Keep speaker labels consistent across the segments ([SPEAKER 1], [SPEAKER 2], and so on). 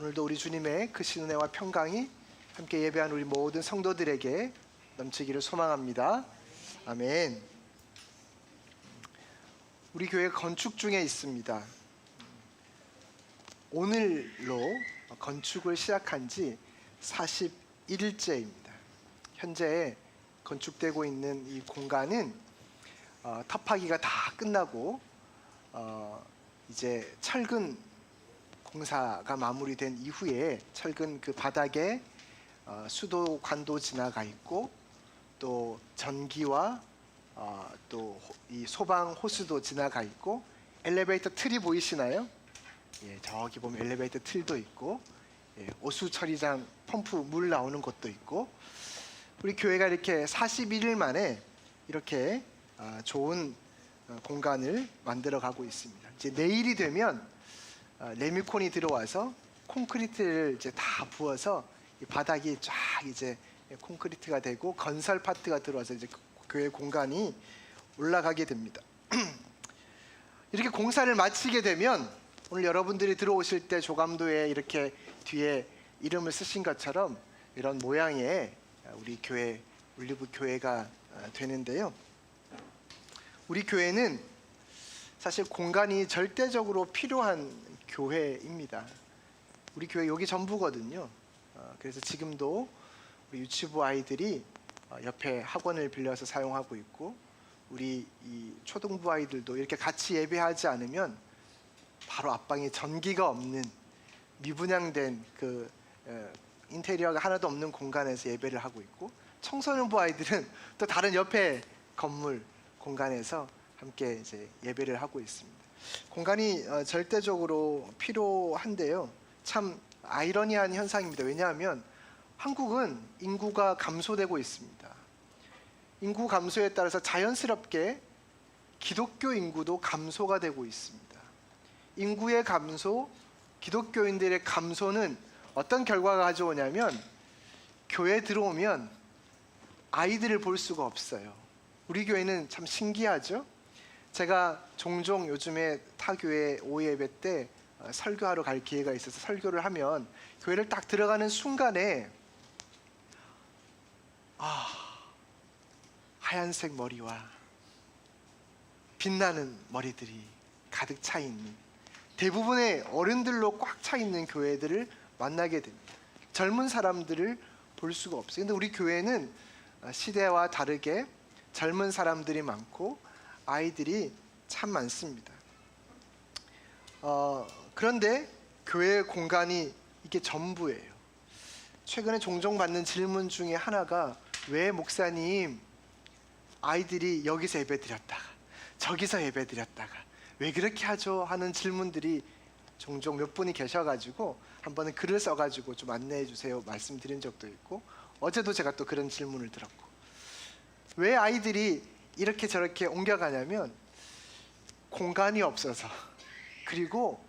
[SPEAKER 1] 오늘도 우리 주님의 크신 은혜와 평강이 함께 예배한 우리 모든 성도들에게 넘치기를 소망합니다. 아멘. 우리 교회 건축 중에 있습니다. 오늘로 건축을 시작한 지 41일째입니다. 현재 건축되고 있는 이 공간은 어, 탑하기가 다 끝나고 어, 이제 철근 공사가 마무리된 이후에 철근 그 바닥에 어, 수도 관도 지나가 있고 또 전기와 어, 또이 소방 호스도 지나가 있고 엘리베이터 틀이 보이시나요? 예, 저기 보면 엘리베이터 틀도 있고 예, 오수 처리장 펌프 물 나오는 곳도 있고 우리 교회가 이렇게 41일 만에 이렇게 아, 좋은 어, 공간을 만들어 가고 있습니다. 이제 내일이 되면 어, 레미콘이 들어와서 콘크리트를 이제 다 부어서 이 바닥이 쫙 이제 콘크리트가 되고 건설 파트가 들어와서 이제 교회 공간이 올라가게 됩니다. 이렇게 공사를 마치게 되면 오늘 여러분들이 들어오실 때 조감도에 이렇게 뒤에 이름을 쓰신 것처럼 이런 모양의 우리 교회 울리브 교회가 어, 되는데요. 우리 교회는 사실 공간이 절대적으로 필요한 교회입니다. 우리 교회 여기 전부거든요. 어, 그래서 지금도 우리 유치부 아이들이 어, 옆에 학원을 빌려서 사용하고 있고 우리 이 초등부 아이들도 이렇게 같이 예배하지 않으면 바로 앞방에 전기가 없는 미분양된 그 어, 인테리어가 하나도 없는 공간에서 예배를 하고 있고 청소년부 아이들은 또 다른 옆에 건물 공간에서 함께 이제 예배를 하고 있습니다. 공간이 어, 절대적으로 필요한데요. 참 아이러니한 현상입니다. 왜냐하면 한국은 인구가 감소되고 있습니다. 인구 감소에 따라서 자연스럽게 기독교 인구도 감소가 되고 있습니다. 인구의 감소, 기독교인들의 감소는 어떤 결과가 가져오냐면 교회 들어오면 아이들을 볼 수가 없어요. 우리 교회는 참 신기하죠. 제가 종종 요즘에 타 교회 오후 예배 때 어, 설교하러 갈 기회가 있어서 설교를 하면 교회를 딱 들어가는 순간에 아 하얀색 머리와 빛나는 머리들이 가득 차 있는 대부분의 어른들로 꽉 차 있는 교회들을 만나게 됩니다. 젊은 사람들을 볼 수가 없어요. 근데 우리 교회는 어, 시대와 다르게 젊은 사람들이 많고 아이들이 참 많습니다. 어, 그런데 교회 공간이 이게 전부예요. 최근에 종종 받는 질문 중에 하나가 왜 목사님 아이들이 여기서 예배 드렸다가 저기서 예배 드렸다가 왜 그렇게 하죠 하는 질문들이 종종 몇 분이 계셔가지고 한 번은 글을 써가지고 좀 안내해 주세요 말씀드린 적도 있고 어제도 제가 또 그런 질문을 들었고 왜 아이들이 이렇게 저렇게 옮겨가냐면 공간이 없어서 그리고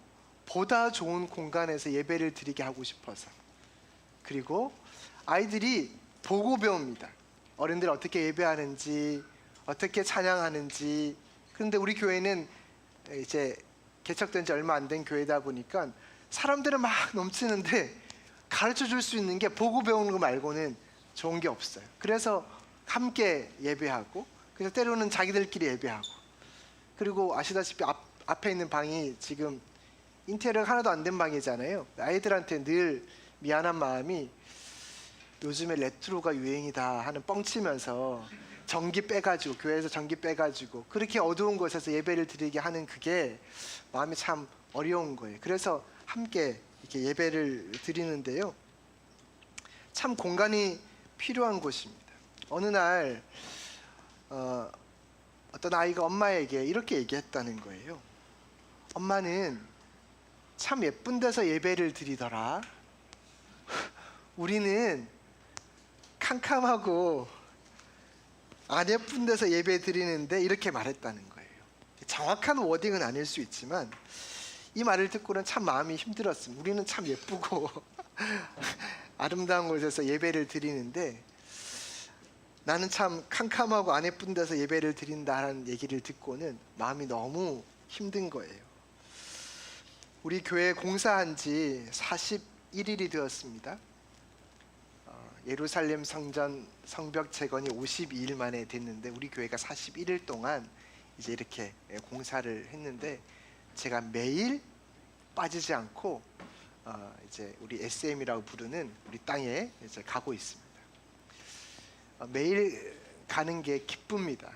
[SPEAKER 1] 보다 좋은 공간에서 예배를 드리게 하고 싶어서 그리고 아이들이 보고 배웁니다. 어른들 어떻게 예배하는지 어떻게 찬양하는지 그런데 우리 교회는 이제 개척된 지 얼마 안 된 교회다 보니까 사람들은 막 넘치는데 가르쳐 줄 수 있는 게 보고 배우는 거 말고는 좋은 게 없어요. 그래서 함께 예배하고 그래서 때로는 자기들끼리 예배하고 그리고 아시다시피 앞, 앞에 있는 방이 지금 인테리어가 하나도 안 된 방이잖아요. 아이들한테 늘 미안한 마음이 요즘에 레트로가 유행이다 하는 뻥치면서 전기 빼가지고 교회에서 전기 빼가지고 그렇게 어두운 곳에서 예배를 드리게 하는 그게 마음이 참 어려운 거예요. 그래서 함께 이렇게 예배를 드리는데요. 참 공간이 필요한 곳입니다. 어느 날 어, 어떤 아이가 엄마에게 이렇게 얘기했다는 거예요. 엄마는 참 예쁜 데서 예배를 드리더라. 우리는 캄캄하고 안 예쁜 데서 예배 드리는데 이렇게 말했다는 거예요. 정확한 워딩은 아닐 수 있지만 이 말을 듣고는 참 마음이 힘들었습니다. 우리는 참 예쁘고 아름다운 곳에서 예배를 드리는데 나는 참 캄캄하고 안 예쁜 데서 예배를 드린다는 얘기를 듣고는 마음이 너무 힘든 거예요. 우리 교회 공사한 지 41일이 되었습니다. 어, 예루살렘 성전 성벽 재건이 52일 만에 됐는데 우리 교회가 41일 동안 이제 이렇게 예, 공사를 했는데 제가 매일 빠지지 않고 어, 이제 우리 SM이라고 부르는 우리 땅에 이제 가고 있습니다. 어, 매일 가는 게 기쁩니다.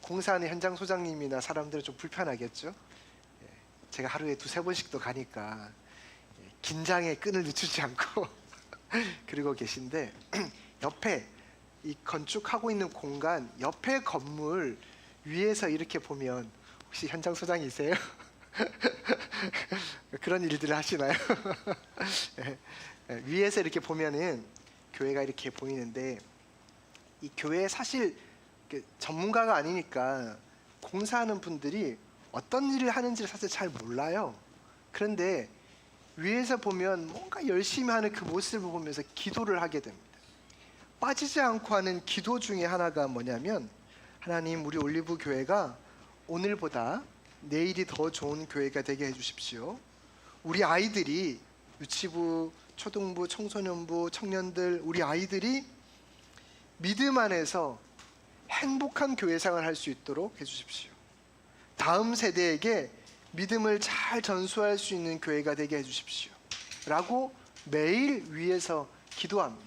[SPEAKER 1] 공사하는 현장 소장님이나 사람들은 좀 불편하겠죠. 예, 제가 하루에 두세 번씩도 가니까 예, 긴장의 끈을 늦추지 않고 그러고 계신데 옆에 이 건축하고 있는 공간 옆에 건물 위에서 이렇게 보면 혹시 현장 소장이세요? 그런 일들을 하시나요? 예, 예, 위에서 이렇게 보면은 교회가 이렇게 보이는데 이 교회 사실 그 전문가가 아니니까 공사하는 분들이 어떤 일을 하는지를 사실 잘 몰라요. 그런데 위에서 보면 뭔가 열심히 하는 그 모습을 보면서 기도를 하게 됩니다. 빠지지 않고 하는 기도 중에 하나가 뭐냐면 하나님 우리 올리브 교회가 오늘보다 내일이 더 좋은 교회가 되게 해주십시오. 우리 아이들이 유치부, 초등부, 청소년부, 청년들 우리 아이들이 믿음 안에서 행복한 교회생활 할수 있도록 해주십시오. 다음 세대에게 믿음을 잘 전수할 수 있는 교회가 되게 해주십시오. 라고 매일 위에서 기도합니다.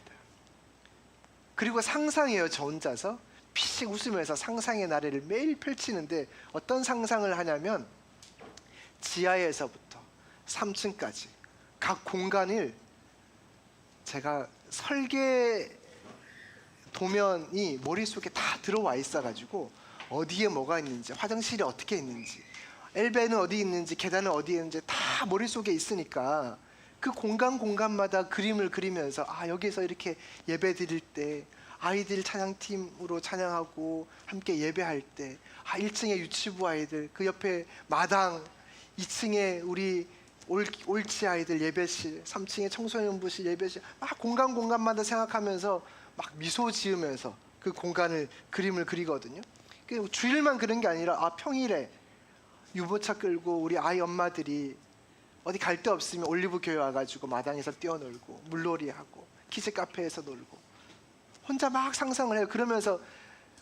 [SPEAKER 1] 그리고 상상해요, 저 혼자서. 피식 웃으면서 상상의 나래를 매일 펼치는데 어떤 상상을 하냐면 지하에서부터 3층까지 각 공간을 제가 설계 도면이 머릿속에 다 들어와 있어가지고 어디에 뭐가 있는지 화장실이 어떻게 있는지 엘베는 어디 있는지 계단은 어디에 있는지 다 머릿속에 있으니까 그 공간 공간마다 그림을 그리면서 아 여기서 이렇게 예배 드릴 때 아이들 찬양팀으로 찬양하고 함께 예배할 때 아, 1층에 유치부 아이들 그 옆에 마당 2층에 우리 올, 옳지 아이들 예배실 3층에 청소년부실 예배실 막 공간 공간마다 생각하면서 막 미소 지으면서 그 공간을 그림을 그리거든요. 그 주일만 그런 게 아니라 아 평일에 유모차 끌고 우리 아이 엄마들이 어디 갈 데 없으면 올리브 교회 와가지고 마당에서 뛰어놀고 물놀이 하고 키즈 카페에서 놀고 혼자 막 상상을 해요. 그러면서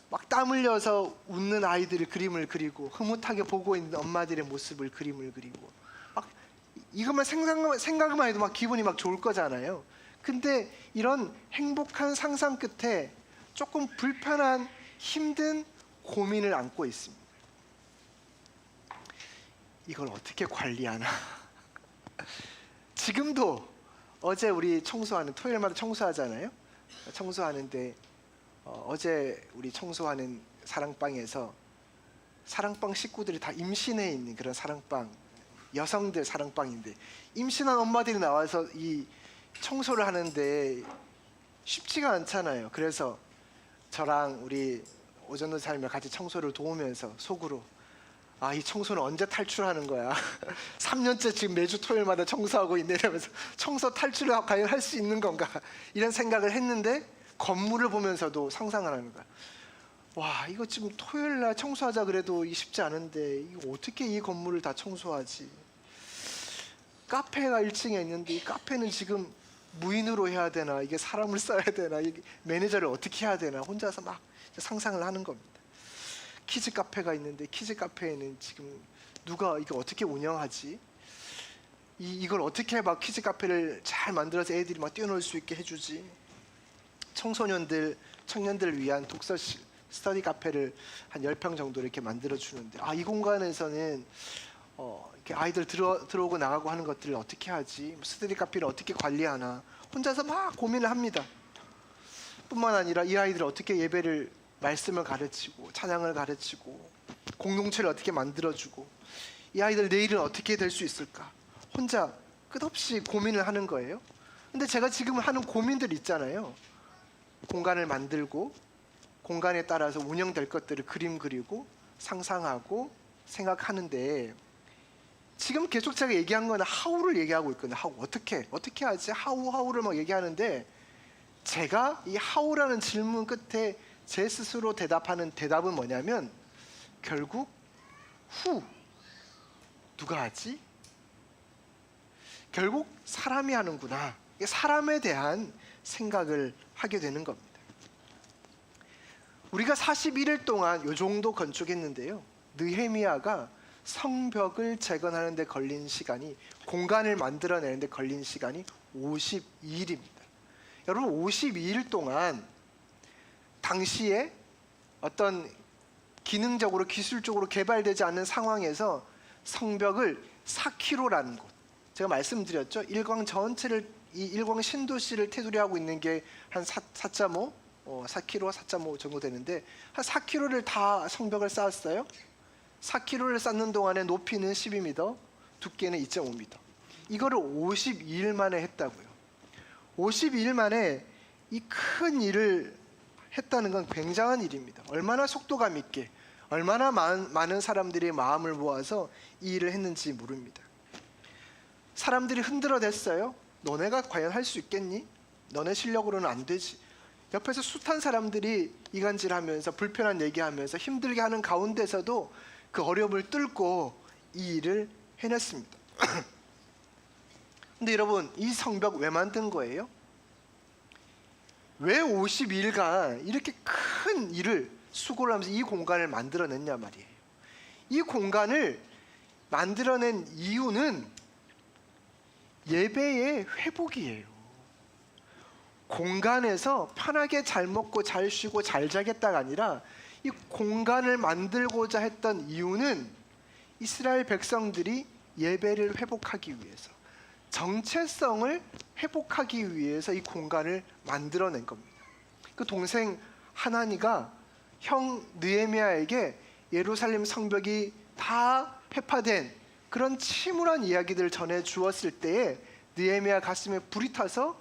[SPEAKER 1] 막 땀 흘려서 웃는 아이들을 그림을 그리고 흐뭇하게 보고 있는 엄마들의 모습을 그림을 그리고 막 이것만 생각만, 생각만 해도 막 기분이 막 좋을 거잖아요. 근데 이런 행복한 상상 끝에 조금 불편한 힘든 고민을 안고 있습니다. 이걸 어떻게 관리하나? 지금도 어제 우리 청소하는 토요일마다 청소하잖아요. 청소하는데 어, 어제 우리 청소하는 사랑방에서 사랑방 식구들이 다 임신해 있는 그런 사랑방 여성들 사랑방인데 임신한 엄마들이 나와서 이 청소를 하는데 쉽지가 않잖아요. 그래서 저랑 우리 오전도 사님을 같이 청소를 도우면서 속으로 아 이 청소는 언제 탈출하는 거야? 3년째 지금 매주 토요일마다 청소하고 있네 이러면서 청소 탈출을 과연 할 수 있는 건가? 이런 생각을 했는데 건물을 보면서도 상상을 하는 거야. 와 이거 지금 토요일 날 청소하자 그래도 이 쉽지 않은데 이거 어떻게 이 건물을 다 청소하지? 카페가 1층에 있는데 이 카페는 지금 무인으로 해야 되나 이게 사람을 써야 되나 이게 매니저를 어떻게 해야 되나 혼자서 막 상상을 하는 겁니다. 키즈 카페가 있는데 키즈 카페에는 지금 누가 이거 어떻게 운영하지? 이, 이걸 어떻게 막 키즈 카페를 잘 만들어서 애들이 막 뛰어놀 수 있게 해주지? 청소년들, 청년들을 위한 독서실, 스터디 카페를 한 10평 정도 이렇게 만들어 주는데 아 이 공간에서는 어, 이렇게 아이들 들어, 들어오고 나가고 하는 것들을 어떻게 하지? 스터디 카페를 어떻게 관리하나? 혼자서 막 고민을 합니다. 뿐만 아니라 이 아이들 어떻게 예배를 말씀을 가르치고 찬양을 가르치고 공동체를 어떻게 만들어주고 이 아이들 내일은 어떻게 될 수 있을까? 혼자 끝없이 고민을 하는 거예요. 근데 제가 지금 하는 고민들 있잖아요. 공간을 만들고 공간에 따라서 운영될 것들을 그림 그리고 상상하고 생각하는데 지금 계속 제가 얘기한 거는 하우를 얘기하고 있거든요. 하우 어떻게 어떻게 하지? 하우 하우를 막 얘기하는데 제가 이 하우라는 질문 끝에 제 스스로 대답하는 대답은 뭐냐면 결국 후 누가 하지? 결국 사람이 하는구나. 사람에 대한 생각을 하게 되는 겁니다. 우리가 41일 동안 요 정도 건축했는데요. 느헤미야가 성벽을 재건하는 데 걸린 시간이 공간을 만들어내는 데 걸린 시간이 52일입니다. 여러분 52일 동안 당시에 어떤 기능적으로 기술적으로 개발되지 않는 상황에서 성벽을 4km라는 곳 제가 말씀드렸죠. 일광 전체를 이 일광 신도시를 테두리 하고 있는 게 한 4.5 어, 4km, 4.5 정도 되는데 한 4km를 다 성벽을 쌓았어요. 4km를 쌓는 동안에 높이는 12m, 두께는 2.5m. 이거를 52일 만에 했다고요. 52일 만에 이 큰 일을 했다는 건 굉장한 일입니다. 얼마나 속도감 있게, 얼마나 많은, 많은 사람들이 마음을 모아서 이 일을 했는지 모릅니다. 사람들이 흔들어댔어요. 너네가 과연 할 수 있겠니? 너네 실력으로는 안 되지. 옆에서 숱한 사람들이 이간질하면서 불편한 얘기하면서 힘들게 하는 가운데서도 그 어려움을 뚫고 이 일을 해냈습니다. 근데 여러분 이 성벽 왜 만든 거예요? 왜 52일간 이렇게 큰 일을 수고를 하면서 이 공간을 만들어냈냐 말이에요. 이 공간을 만들어낸 이유는 예배의 회복이에요. 공간에서 편하게 잘 먹고 잘 쉬고 잘 자겠다가 아니라 이 공간을 만들고자 했던 이유는 이스라엘 백성들이 예배를 회복하기 위해서 정체성을 회복하기 위해서 이 공간을 만들어낸 겁니다. 그 동생 하나니가 형 느헤미야에게 예루살렘 성벽이 다 회파된 그런 침울한 이야기들을 전해 주었을 때에 느헤미야 가슴에 불이 타서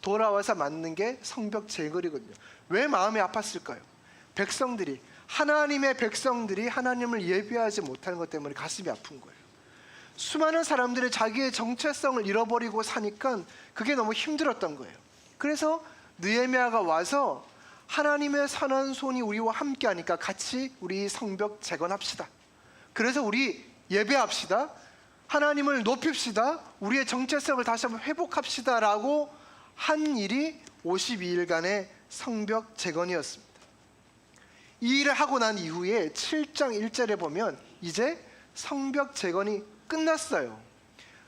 [SPEAKER 1] 돌아와서 맞는 게 성벽 재건이거든요. 왜 마음이 아팠을까요? 백성들이 하나님의 백성들이 하나님을 예배하지 못하는 것 때문에 가슴이 아픈 거예요. 수많은 사람들이 자기의 정체성을 잃어버리고 사니까 그게 너무 힘들었던 거예요. 그래서 느헤미야가 와서 하나님의 선한 손이 우리와 함께 하니까 같이 우리 성벽 재건합시다. 그래서 우리 예배합시다. 하나님을 높입시다. 우리의 정체성을 다시 한번 회복합시다라고 한 일이 52일간의 성벽 재건이었습니다. 이 일을 하고 난 이후에 7장 1절에 보면 이제 성벽 재건이 끝났어요.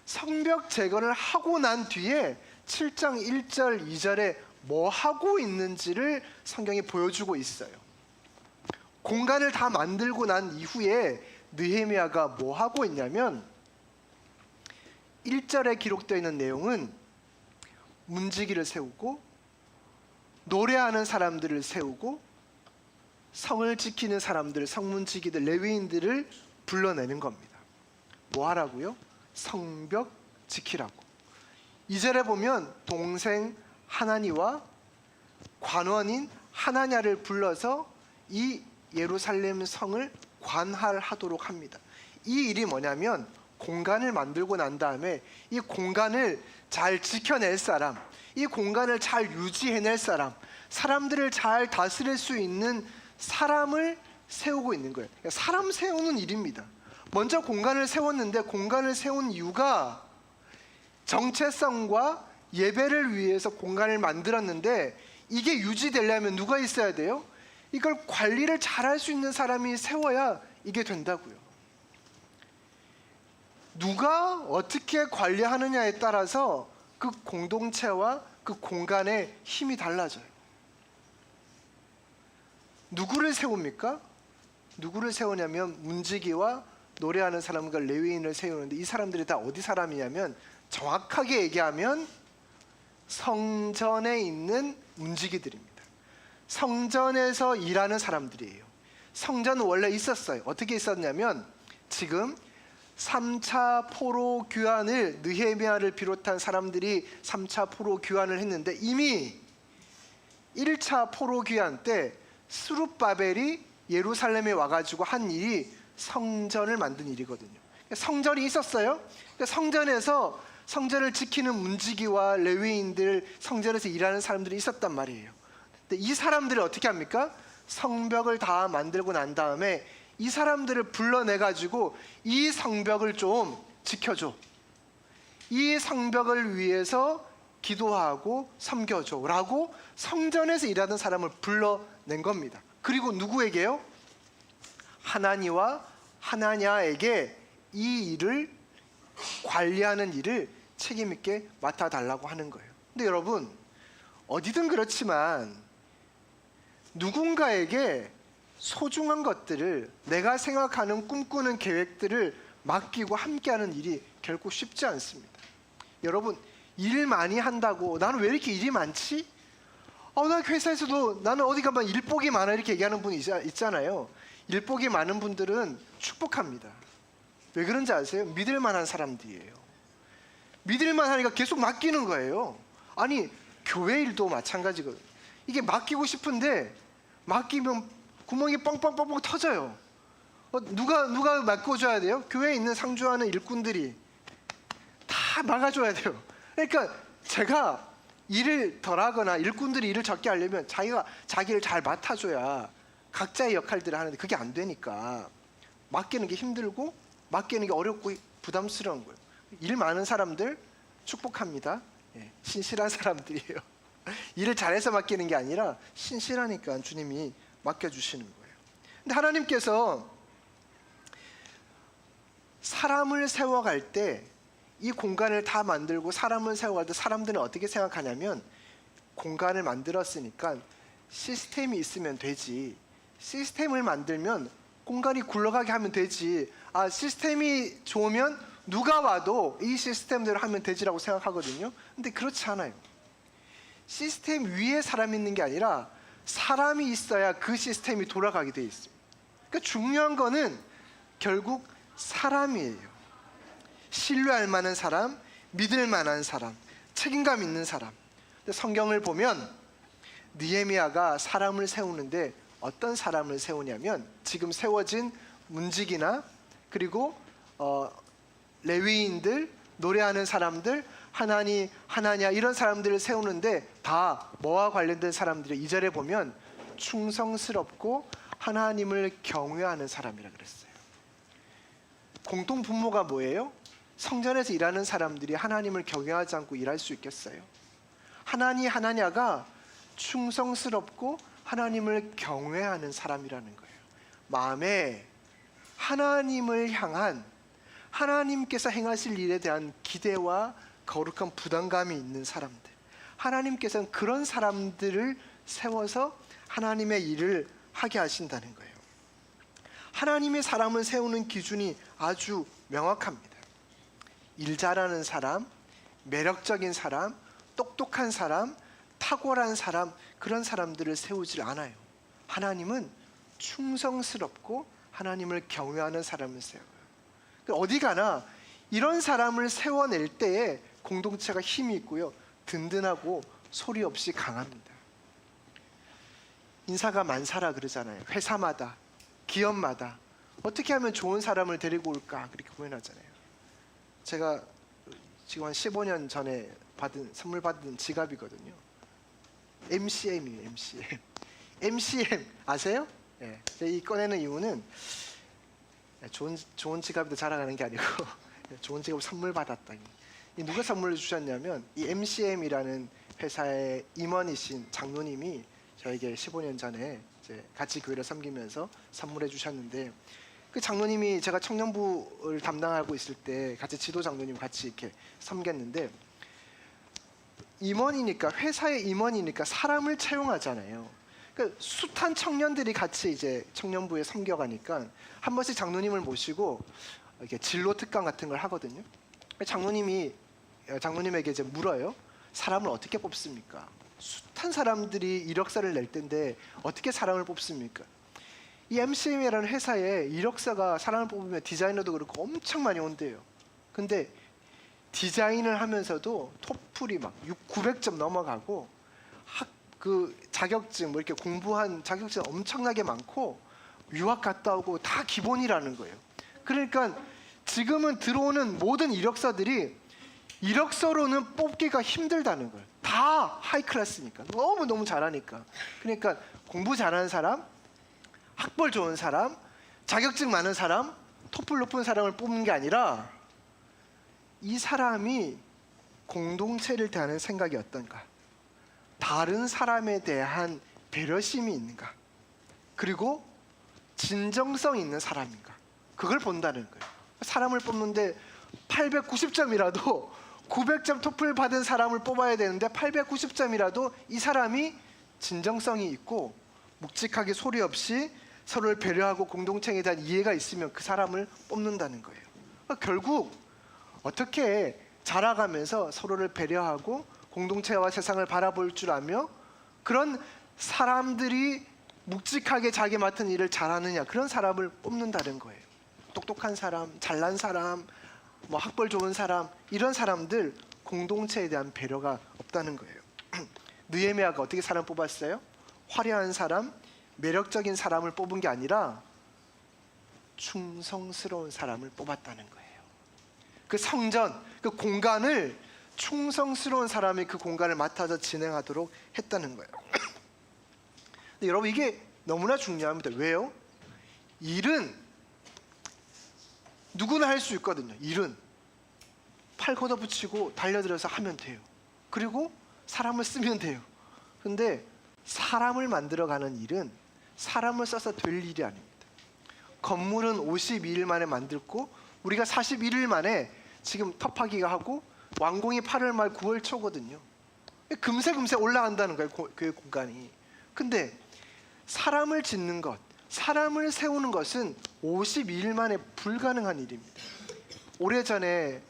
[SPEAKER 1] 성벽 재건을 하고 난 뒤에 7장 1절 2절에 뭐 하고 있는지를 성경이 보여주고 있어요. 공간을 다 만들고 난 이후에 느헤미야가 뭐 하고 있냐면 1절에 기록되어 있는 내용은 문지기를 세우고 노래하는 사람들을 세우고 성을 지키는 사람들, 성문지기들, 레위인들을 불러내는 겁니다. 뭐 하라고요? 성벽 지키라고. 이절에 보면 동생 하나니와 관원인 하나냐를 불러서 이 예루살렘 성을 관할하도록 합니다. 이 일이 뭐냐면 공간을 만들고 난 다음에 이 공간을 잘 지켜낼 사람, 이 공간을 잘 유지해낼 사람, 사람들을 잘 다스릴 수 있는 사람을 세우고 있는 거예요. 그러니까 사람 세우는 일입니다. 먼저 공간을 세웠는데 공간을 세운 이유가 정체성과 예배를 위해서 공간을 만들었는데 이게 유지되려면 누가 있어야 돼요? 이걸 관리를 잘 할 수 있는 사람이 세워야 이게 된다고요. 누가 어떻게 관리하느냐에 따라서 그 공동체와 그 공간의 힘이 달라져요. 누구를 세웁니까? 누구를 세우냐면 문지기와 노래하는 사람과 레위인을 세우는데 이 사람들이 다 어디 사람이냐면 정확하게 얘기하면 성전에 있는 문지기들입니다. 성전에서 일하는 사람들이에요. 성전은 원래 있었어요. 어떻게 있었냐면 지금 3차 포로 귀환을 느헤미야를 비롯한 사람들이 3차 포로 귀환을 했는데 이미 1차 포로 귀환 때 스룹바벨이 예루살렘에 와가지고 한 일이 성전을 만든 일이거든요. 성전이 있었어요. 그러니까 성전에서 성전을 지키는 문지기와 레위인들, 성전에서 일하는 사람들이 있었단 말이에요. 근데 이 사람들을 어떻게 합니까? 성벽을 다 만들고 난 다음에 이 사람들을 불러내 가지고 이 성벽을 좀 지켜줘. 이 성벽을 위해서 기도하고 섬겨줘라고 성전에서 일하던 사람을 불러 낸 겁니다. 그리고 누구에게요? 하나니와 하나냐에게 이 일을 관리하는 일을 책임 있게 맡아 달라고 하는 거예요. 근데 여러분 어디든 그렇지만 누군가에게 소중한 것들을 내가 생각하는 꿈꾸는 계획들을 맡기고 함께하는 일이 결코 쉽지 않습니다. 여러분 일 많이 한다고 나는 왜 이렇게 일이 많지? 어, 나 회사에서도 나는 어디 가면 일복이 많아 이렇게 얘기하는 분이 있- 있잖아요. 일복이 많은 분들은 축복합니다. 왜 그런지 아세요? 믿을 만한 사람들이에요. 믿을 만하니까 계속 맡기는 거예요. 아니 교회 일도 마찬가지거든요. 이게 맡기고 싶은데 맡기면 구멍이 뻥뻥뻥뻥 터져요. 어, 누가 누가 맡겨줘야 돼요? 교회에 있는 상주하는 일꾼들이 다 막아줘야 돼요. 그러니까 제가 일을 덜하거나 일꾼들이 일을 적게 하려면 자기가 자기를 잘 맡아줘야 각자의 역할들을 하는데 그게 안 되니까 맡기는 게 힘들고 맡기는 게 어렵고 부담스러운 거예요. 일 많은 사람들 축복합니다. 예, 신실한 사람들이에요. 일을 잘해서 맡기는 게 아니라 신실하니까 주님이 맡겨주시는 거예요. 근데 하나님께서 사람을 세워갈 때 이 공간을 다 만들고 사람을 세워갈 때 사람들은 어떻게 생각하냐면 공간을 만들었으니까 시스템이 있으면 되지. 시스템을 만들면 공간이 굴러가게 하면 되지. 아, 시스템이 좋으면 누가 와도 이 시스템대로 하면 되지라고 생각하거든요. 근데 그렇지 않아요. 시스템 위에 사람이 있는 게 아니라 사람이 있어야 그 시스템이 돌아가게 돼 있습니다. 그러니까 중요한 거는 결국 사람이에요. 신뢰할 만한 사람, 믿을 만한 사람, 책임감 있는 사람. 근데 성경을 보면 느헤미야가 사람을 세우는데 어떤 사람을 세우냐면 지금 세워진 문직이나 그리고 어, 레위인들 노래하는 사람들 하나니 하나냐 이런 사람들을 세우는데 다 뭐와 관련된 사람들이 이 절에 보면 충성스럽고 하나님을 경외하는 사람이라 그랬어요. 공통 분모가 뭐예요? 성전에서 일하는 사람들이 하나님을 경외하지 않고 일할 수 있겠어요? 하나니 하나냐가 충성스럽고 하나님을 경외하는 사람이라는 거예요. 마음에 하나님을 향한 하나님께서 행하실 일에 대한 기대와 거룩한 부담감이 있는 사람들. 하나님께서는 그런 사람들을 세워서 하나님의 일을 하게 하신다는 거예요. 하나님의 사람을 세우는 기준이 아주 명확합니다. 일 잘하는 사람, 매력적인 사람, 똑똑한 사람, 탁월한 사람 그런 사람들을 세우질 않아요. 하나님은 충성스럽고 하나님을 경외하는 사람을 세워요. 그러니까 어디 가나 이런 사람을 세워낼 때에 공동체가 힘이 있고요. 든든하고 소리 없이 강합니다. 인사가 만사라 그러잖아요. 회사마다, 기업마다 어떻게 하면 좋은 사람을 데리고 올까 그렇게 고민하잖아요. 제가 지금 한 15년 전에 받은 선물 받은 지갑이거든요. MCM이에요, MCM. MCM 아세요? 예. 제가 이 꺼내는 이유는 좋은 좋은 지갑도 자랑하는 게 아니고 좋은 지갑 선물 받았다. 이 누가 선물을 주셨냐면 이 MCM이라는 회사의 임원이신 장로님이 저에게 15년 전에 같이 교회를 섬기면서 선물해 주셨는데 그 장로님이 제가 청년부를 담당하고 있을 때 같이 지도 장로님 같이 이렇게 섬겼는데 임원이니까 회사의 임원이니까 사람을 채용하잖아요. 그 숱한 청년들이 같이 이제 청년부에 섬겨가니까 한 번씩 장로님을 모시고 이렇게 진로 특강 같은 걸 하거든요. 장로님이 장로님에게 이제 물어요. 사람을 어떻게 뽑습니까? 숱한 사람들이 이력서를 낼 텐데 어떻게 사람을 뽑습니까? 이 MCM이라는 회사에 이력서가 사람을 뽑으면 디자이너도 그렇고 엄청 많이 온대요. 근데 디자인을 하면서도 토플이 막 6, 900점 넘어가고 학 그 자격증 뭐 이렇게 공부한 자격증 엄청나게 많고 유학 갔다 오고 다 기본이라는 거예요. 그러니까 지금은 들어오는 모든 이력서들이 이력서로는 뽑기가 힘들다는 거예요. 다 하이 클래스니까 너무 너무 잘하니까. 그러니까 공부 잘하는 사람, 학벌 좋은 사람, 자격증 많은 사람, 토플 높은 사람을 뽑는 게 아니라 이 사람이 공동체를 대하는 생각이 어떤가? 다른 사람에 대한 배려심이 있는가? 그리고 진정성 있는 사람인가? 그걸 본다는 거예요. 사람을 뽑는데 890점이라도 900점 토플 받은 사람을 뽑아야 되는데 890점이라도 이 사람이 진정성이 있고 묵직하게 소리 없이 서로를 배려하고 공동체에 대한 이해가 있으면 그 사람을 뽑는다는 거예요. 그러니까 결국 어떻게 자라가면서 서로를 배려하고 공동체와 세상을 바라볼 줄 아며 그런 사람들이 묵직하게 자기 맡은 일을 잘하느냐 그런 사람을 뽑는다는 거예요. 똑똑한 사람, 잘난 사람, 뭐 학벌 좋은 사람 이런 사람들 공동체에 대한 배려가 없다는 거예요. 느헤미야가 어떻게 사람 뽑았어요? 화려한 사람, 매력적인 사람을 뽑은 게 아니라 충성스러운 사람을 뽑았다는 거예요. 그 성전, 그 공간을 충성스러운 사람이 그 공간을 맡아서 진행하도록 했다는 거예요. 근데 여러분 이게 너무나 중요합니다. 왜요? 일은 누구나 할 수 있거든요. 일은 팔 걷어붙이고 달려들어서 하면 돼요. 그리고 사람을 쓰면 돼요. 근데 사람을 만들어가는 일은 사람을 써서 될 일이 아닙니다. 건물은 52일 만에 만들고 우리가 41일 만에 지금 터파기가 하고 완공이 8월 말 9월 초거든요. 금세 금세 올라간다는 거예요. 고- 그 공간이. 근데 사람을 짓는 것, 사람을 세우는 것은 52일 만에 불가능한 일입니다. 오래전에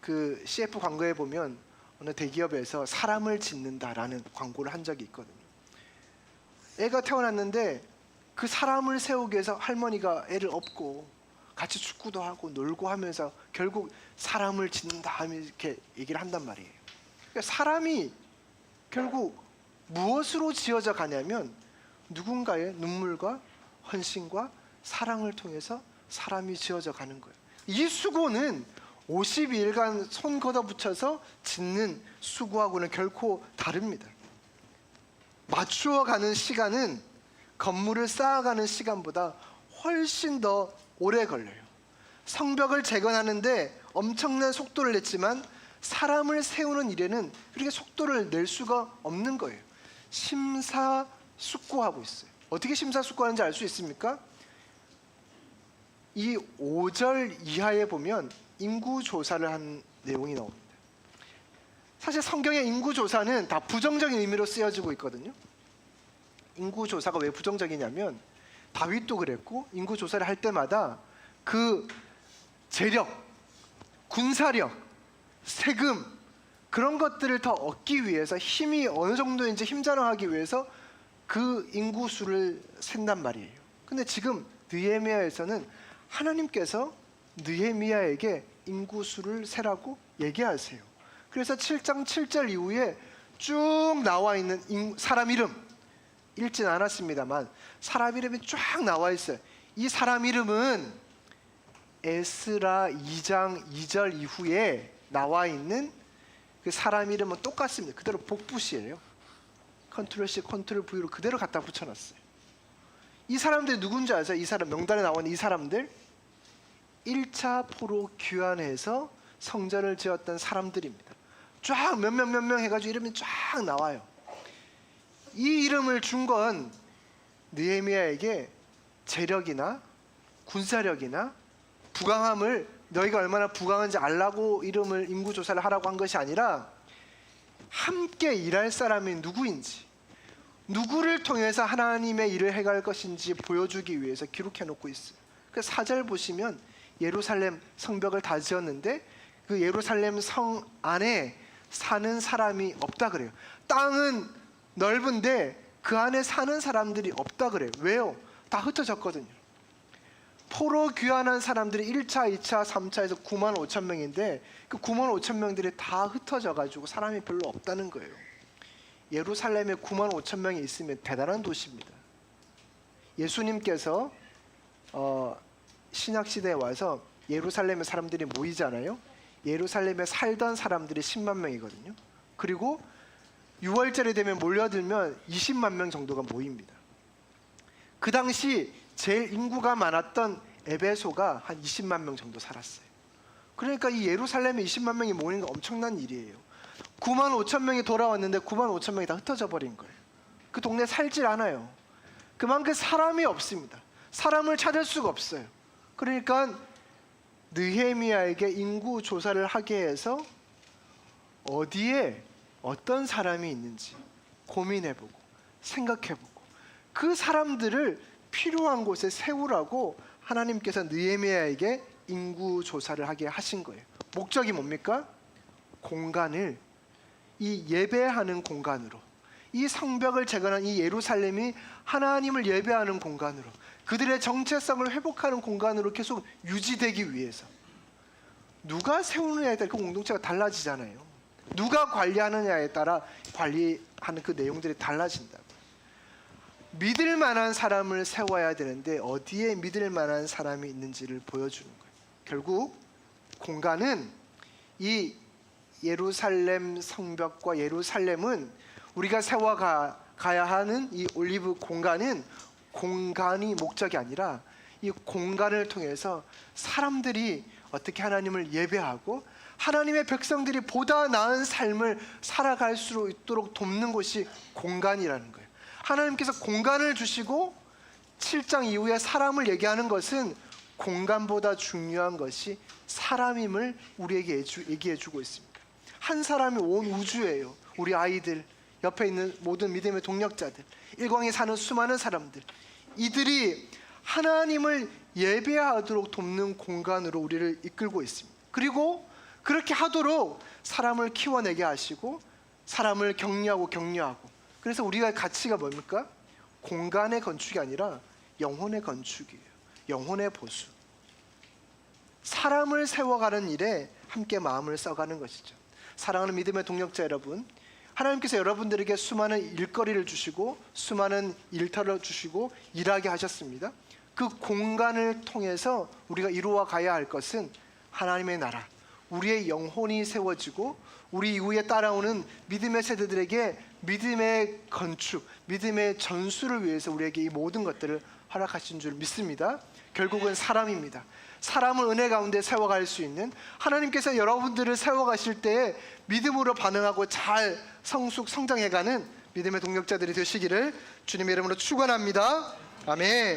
[SPEAKER 1] 그 CF 광고에 보면 어느 대기업에서 사람을 짓는다라는 광고를 한 적이 있거든요. 애가 태어났는데 그 사람을 세우기 위해서 할머니가 애를 업고 같이 축구도 하고 놀고 하면서 결국 사람을 짓는다 하면 이렇게 얘기를 한단 말이에요. 그러니까 사람이 결국 무엇으로 지어져 가냐면 누군가의 눈물과 헌신과 사랑을 통해서 사람이 지어져 가는 거예요. 이 수고는 52일간 손 걷어붙여서 짓는 수고하고는 결코 다릅니다. 맞추어 가는 시간은 건물을 쌓아가는 시간보다 훨씬 더 오래 걸려요. 성벽을 재건하는데 엄청난 속도를 냈지만 사람을 세우는 일에는 그렇게 속도를 낼 수가 없는 거예요. 심사숙고하고 있어요. 어떻게 심사숙고하는지 알 수 있습니까? 이 5절 이하에 보면 인구 조사를 한 내용이 나옵니다. 사실 성경의 인구 조사는 다 부정적인 의미로 쓰여지고 있거든요. 인구 조사가 왜 부정적이냐면 다윗도 그랬고 인구 조사를 할 때마다 그 재력, 군사력, 세금 그런 것들을 더 얻기 위해서 힘이 어느 정도인지 힘자랑하기 위해서 그 인구 수를 센단 말이에요. 근데 지금 느헤미야에서는 하나님께서 느헤미야에게 인구 수를 세라고 얘기하세요. 그래서 7장 7절 이후에 쭉 나와 있는 인- 사람 이름 읽진 않았습니다만 사람 이름이 쫙 나와 있어요. 이 사람 이름은 에스라 2장 2절 이후에 나와 있는 그 사람 이름은 똑같습니다. 그대로 복붙이에요. 컨트롤 C, 컨트롤 V로 그대로 갖다 붙여놨어요. 이 사람들이 누군지 아세요? 이 사람 명단에 나오는 이 사람들 1차 포로 귀환해서 성전을 지었던 사람들입니다. 쫙 몇 명 몇 명 해가지고 이름이 쫙 나와요. 이 이름을 준 건 느헤미야에게 재력이나 군사력이나 부강함을 너희가 얼마나 부강한지 알라고 이름을 인구 조사를 하라고 한 것이 아니라 함께 일할 사람이 누구인지 누구를 통해서 하나님의 일을 해갈 것인지 보여주기 위해서 기록해 놓고 있어요. 그 사절 보시면 예루살렘 성벽을 다 지었는데 그 예루살렘 성 안에 사는 사람이 없다 그래요. 땅은 넓은데 그 안에 사는 사람들이 없다 그래요. 왜요? 다 흩어졌거든요. 포로 귀환한 사람들이 1차, 2차, 3차에서 9만 5천 명인데 그 9만 5천 명들이 다 흩어져 가지고 사람이 별로 없다는 거예요. 예루살렘에 9만 5천 명이 있으면 대단한 도시입니다. 예수님께서 어, 신약 시대에 와서 예루살렘에 사람들이 모이잖아요. 예루살렘에 살던 사람들이 10만 명이거든요. 그리고 6월절에 되면 몰려들면 20만 명 정도가 모입니다. 그 당시 제일 인구가 많았던 에베소가 한 20만 명 정도 살았어요. 그러니까 이 예루살렘에 20만 명이 모이는 건 엄청난 일이에요. 9만 5천 명이 돌아왔는데 9만 5천 명이 다 흩어져 버린 거예요. 그 동네 살질 않아요. 그만큼 사람이 없습니다. 사람을 찾을 수가 없어요. 그러니까 느헤미야에게 인구 조사를 하게 해서 어디에 어떤 사람이 있는지 고민해보고 생각해보고 그 사람들을 필요한 곳에 세우라고 하나님께서 느헤미야에게 인구 조사를 하게 하신 거예요. 목적이 뭡니까? 공간을 이 예배하는 공간으로 이 성벽을 재건한 이 예루살렘이 하나님을 예배하는 공간으로 그들의 정체성을 회복하는 공간으로 계속 유지되기 위해서 누가 세우느냐에 따라 그 공동체가 달라지잖아요. 누가 관리하느냐에 따라 관리하는 그 내용들이 달라진다. 믿을 만한 사람을 세워야 되는데 어디에 믿을 만한 사람이 있는지를 보여주는 거예요. 결국 공간은 이 예루살렘 성벽과 예루살렘은 우리가 세워가 가야 하는 이 올리브 공간은 공간이 목적이 아니라 이 공간을 통해서 사람들이 어떻게 하나님을 예배하고 하나님의 백성들이 보다 나은 삶을 살아갈 수 있도록 돕는 곳이 공간이라는 거예요. 하나님께서 공간을 주시고 7장 이후에 사람을 얘기하는 것은 공간보다 중요한 것이 사람임을 우리에게 얘기해 주고 있습니다. 한 사람이 온 우주예요. 우리 아이들, 옆에 있는 모든 믿음의 동력자들, 일광에 사는 수많은 사람들. 이들이 하나님을 예배하도록 돕는 공간으로 우리를 이끌고 있습니다. 그리고 그렇게 하도록 사람을 키워내게 하시고 사람을 격려하고 격려하고 그래서 우리가 가치가 뭡니까? 공간의 건축이 아니라 영혼의 건축이에요. 영혼의 보수. 사람을 세워가는 일에 함께 마음을 써가는 것이죠. 사랑하는 믿음의 동력자 여러분, 하나님께서 여러분들에게 수많은 일거리를 주시고 수많은 일터를 주시고 일하게 하셨습니다. 그 공간을 통해서 우리가 이루어 가야 할 것은 하나님의 나라, 우리의 영혼이 세워지고 우리 이후에 따라오는 믿음의 세대들에게 믿음의 건축, 믿음의 전수를 위해서 우리에게 이 모든 것들을 허락하신 줄 믿습니다. 결국은 사람입니다. 사람을 은혜 가운데 세워갈 수 있는 하나님께서 여러분들을 세워가실 때 믿음으로 반응하고 잘 성숙 성장해가는 믿음의 동력자들이 되시기를 주님의 이름으로 축원합니다. 아멘.